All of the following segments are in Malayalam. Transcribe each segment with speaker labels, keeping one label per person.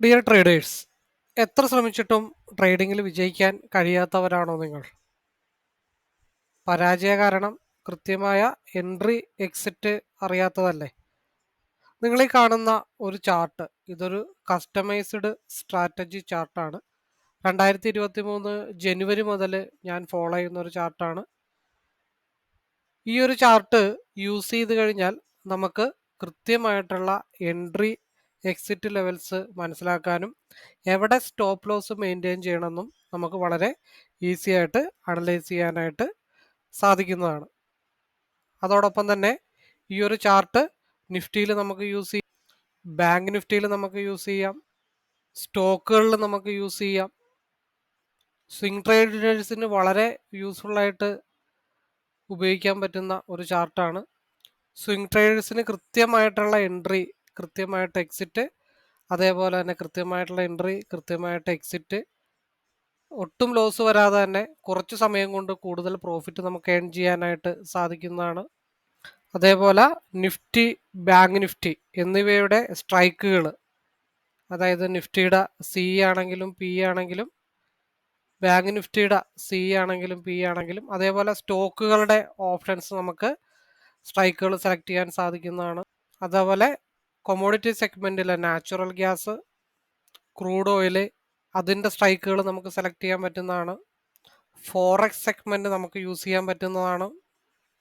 Speaker 1: ഡിയർ ട്രേഡേഴ്സ് എത്ര ശ്രമിച്ചിട്ടും ട്രേഡിങ്ങിൽ വിജയിക്കാൻ കഴിയാത്തവരാണോ നിങ്ങൾ? പരാജയ കാരണം കൃത്യമായ എൻട്രി എക്സിറ്റ് അറിയാത്തതല്ലേ? നിങ്ങൾ ഈ കാണുന്ന ഒരു ചാർട്ട് ഇതൊരു കസ്റ്റമൈസ്ഡ് സ്ട്രാറ്റജി ചാർട്ടാണ് രണ്ടായിരത്തി ഇരുപത്തി മൂന്ന് ജനുവരി മുതൽ ഞാൻ ഫോളോ ചെയ്യുന്ന ഒരു ചാർട്ടാണ് ഈ ഒരു ചാർട്ട് യൂസ് ചെയ്ത് കഴിഞ്ഞാൽ നമുക്ക് കൃത്യമായിട്ടുള്ള എൻട്രി എക്സിറ്റ് ലെവൽസ് മനസ്സിലാക്കാനും എവിടെ സ്റ്റോപ്പ് ലോസ് മെയിന്റെയിൻ ചെയ്യണമെന്നും നമുക്ക് വളരെ ഈസി ആയിട്ട് അനലൈസ് ചെയ്യാനായിട്ട് സാധിക്കുന്നതാണ്. അതോടൊപ്പം തന്നെ ഈ ഒരു ചാർട്ട് നിഫ്റ്റിയിൽ നമുക്ക് യൂസ് ചെയ്യാം. ബാങ്ക് നിഫ്റ്റിയിൽ നമുക്ക് യൂസ് ചെയ്യാം. സ്റ്റോക്കുകളിൽ നമുക്ക് യൂസ് ചെയ്യാം. സ്വിംഗ് ട്രേഡേഴ്സിന് വളരെ യൂസ്ഫുള്ളായിട്ട് ഉപയോഗിക്കാൻ പറ്റുന്ന ഒരു ചാർട്ടാണ് സ്വിംഗ് ട്രേഡേഴ്സിന് കൃത്യമായിട്ടുള്ള എൻട്രി കൃത്യമായിട്ട് എക്സിറ്റ് അതേപോലെ തന്നെ കൃത്യമായിട്ടുള്ള എൻട്രി കൃത്യമായിട്ട് എക്സിറ്റ് ഒട്ടും ലോസ് വരാതെ തന്നെ കുറച്ച് സമയം കൊണ്ട് കൂടുതൽ പ്രോഫിറ്റ് നമുക്ക് ഏൺ ചെയ്യാനായിട്ട് സാധിക്കുന്നതാണ്. അതേപോലെ നിഫ്റ്റി ബാങ്ക് നിഫ്റ്റി എന്നിവയുടെ സ്ട്രൈക്കുകൾ. അതായത് നിഫ്റ്റിയുടെ സി ആണെങ്കിലും പി ആണെങ്കിലും ബാങ്ക് നിഫ്റ്റിയുടെ സി ആണെങ്കിലും പി ആണെങ്കിലും അതേപോലെ സ്റ്റോക്കുകളുടെ ഓപ്ഷൻസ് നമുക്ക് സ്ട്രൈക്കുകൾ സെലക്ട് ചെയ്യാൻ സാധിക്കുന്നതാണ്. അതേപോലെ കൊമോഡിറ്റി സെഗ്മെന്റിലെ നാച്ചുറൽ ഗ്യാസ് ക്രൂഡ് ഓയിൽ അതിന്റെ സ്ട്രൈക്കുകൾ നമുക്ക് സെലക്ട് ചെയ്യാൻ പറ്റുന്നതാണ്. ഫോറക്സ് സെഗ്മെന്റ് നമുക്ക് യൂസ് ചെയ്യാൻ പറ്റുന്നതാണ്.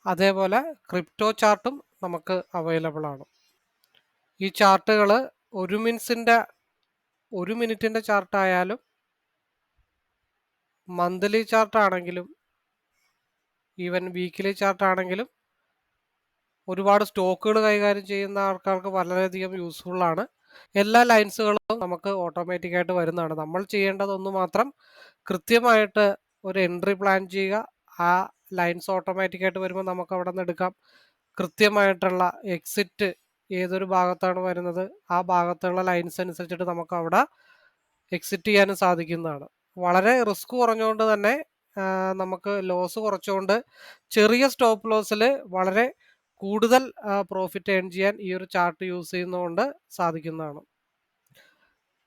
Speaker 1: അതേപോലെ ക്രിപ്റ്റോ ചാർട്ടും നമുക്ക് അവൈലബിൾ ആണ്. ഈ ചാർട്ടുകൾ ഒരു മിനിറ്റ്സിന്റെ ഒരു മിനിറ്റിന്റെ ചാർട്ടായാലും മന്ത്ലി ചാർട്ടാണെങ്കിലും ഈവൻ വീക്കിലി ചാർട്ടാണെങ്കിലും ഒരുപാട് സ്റ്റോക്കുകൾ കൈകാര്യം ചെയ്യുന്ന ആൾക്കാർക്ക് വളരെയധികം യൂസ്ഫുൾ ആണ്. എല്ലാ ലൈൻസുകളും നമുക്ക് ഓട്ടോമാറ്റിക്കായിട്ട് വരുന്നതാണ്. നമ്മൾ ചെയ്യേണ്ടതൊന്ന് മാത്രം കൃത്യമായിട്ട് ഒരു എൻട്രി പ്ലാൻ ചെയ്യുക. ആ ലൈൻസ് ഓട്ടോമാറ്റിക്കായിട്ട് വരുമ്പോൾ നമുക്ക് അവിടെ നിന്ന് എടുക്കാം. കൃത്യമായിട്ടുള്ള എക്സിറ്റ് ഏതൊരു ഭാഗത്താണ് വരുന്നത് ആ ഭാഗത്തുള്ള ലൈൻസ് അനുസരിച്ചിട്ട് നമുക്ക് അവിടെ എക്സിറ്റ് ചെയ്യാനും സാധിക്കുന്നതാണ്. വളരെ റിസ്ക് കുറഞ്ഞുകൊണ്ട് തന്നെ നമുക്ക് ലോസ് കുറച്ചുകൊണ്ട് ചെറിയ സ്റ്റോപ്പ് ലോസിൽ വളരെ കൂടുതൽ പ്രോഫിറ്റ് ഏൺ ചെയ്യാൻ ഈ ഒരു ചാർട്ട് യൂസ് ചെയ്യുന്നതുകൊണ്ട് സാധിക്കുന്നതാണ്.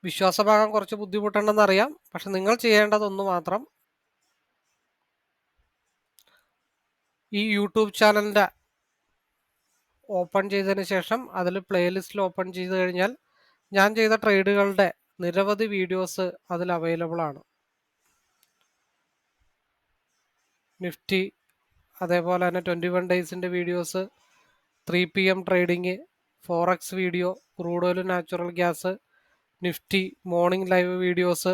Speaker 1: വിശ്വാസഭാഗം കുറച്ച് ബുദ്ധിമുട്ടുണ്ടെന്ന് അറിയാം. പക്ഷെ നിങ്ങൾ ചെയ്യേണ്ടതൊന്ന് മാത്രം ഈ യൂട്യൂബ് ചാനലിന്റെ ഓപ്പൺ ചെയ്തതിന് ശേഷം അതിൽ പ്ലേലിസ്റ്റിൽ ഓപ്പൺ ചെയ്ത് കഴിഞ്ഞാൽ ഞാൻ ചെയ്ത ട്രേഡുകളുടെ നിരവധി വീഡിയോസ് അതിൽ അവൈലബിൾ ആണ്. നിഫ്റ്റി അതേപോലെ തന്നെ twenty one ഡേയ്സിന്റെ videos three P M trading forex video crude oil natural gas Nifty morning live videos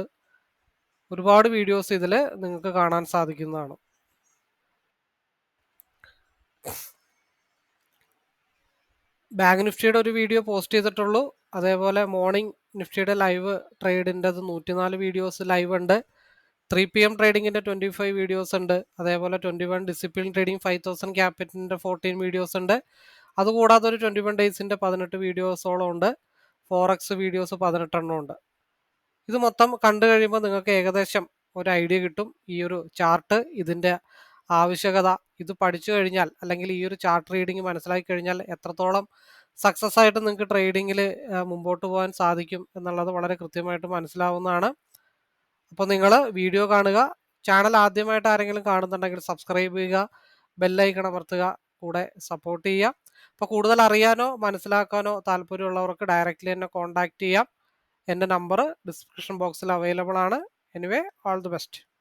Speaker 1: ഒരുപാട് വീഡിയോസ് ഇതിൽ നിങ്ങൾക്ക് കാണാൻ സാധിക്കുന്നതാണ്. ബാങ്ക് നിഫ്റ്റിയുടെ ഒരു വീഡിയോ പോസ്റ്റ് ചെയ്തിട്ടുള്ളൂ. അതേപോലെ മോർണിംഗ് നിഫ്റ്റിയുടെ ലൈവ് ട്രേഡിന്റെത് നൂറ്റിനാല് വീഡിയോസ് ലൈവ് ഉണ്ട്. ത്രീ പി എം ട്രേഡിങ്ങിന്റെ ട്വന്റി ഫൈവ് വീഡിയോസ് ഉണ്ട്. അതേപോലെ twenty one discipline trading five thousand ക്യാപിറ്റലിന്റെ fourteen videos ഉണ്ട്. അതുകൂടാതെ ഒരു ട്വന്റി വൺ ഡേയ്സിന്റെ പതിനെട്ട് വീഡിയോസോളം ഉണ്ട്. ഫോറക്സ് വീഡിയോസ് പതിനെട്ടെണ്ണം ഉണ്ട്. ഇത് മൊത്തം കണ്ടു കഴിയുമ്പോൾ നിങ്ങൾക്ക് ഏകദേശം ഒരു ഐഡിയ കിട്ടും. ഈ ഒരു ചാർട്ട് ഇതിന്റെ ആവശ്യകത. ഇത് പഠിച്ചു കഴിഞ്ഞാൽ അല്ലെങ്കിൽ ഈ ഒരു ചാർട്ട് റീഡിങ് മനസ്സിലാക്കി കഴിഞ്ഞാൽ എത്രത്തോളം സക്സസ് ആയിട്ട് നിങ്ങൾക്ക് ട്രേഡിങ്ങിൽ മുമ്പോട്ട് പോകാൻ സാധിക്കും എന്നുള്ളത് വളരെ കൃത്യമായിട്ട് മനസ്സിലാവുന്നതാണ്. അപ്പോൾ നിങ്ങൾ വീഡിയോ കാണുക. ചാനൽ ആദ്യമായിട്ട് ആരെങ്കിലും കാണുന്നുണ്ടെങ്കിൽ സബ്സ്ക്രൈബ് ചെയ്യുക. ബെല്ലൈക്കൺ അമർത്തുക. കൂടെ സപ്പോർട്ട് ചെയ്യുക. അപ്പോൾ കൂടുതൽ അറിയാനോ മനസ്സിലാക്കാനോ താല്പര്യമുള്ളവർക്ക് ഡയറക്റ്റ്ലി എന്നെ കോൺടാക്റ്റ് ചെയ്യാം. എന്റെ നമ്പർ ഡിസ്ക്രിപ്ഷൻ ബോക്സിൽ അവൈലബിൾ ആണ്. Anyway all the best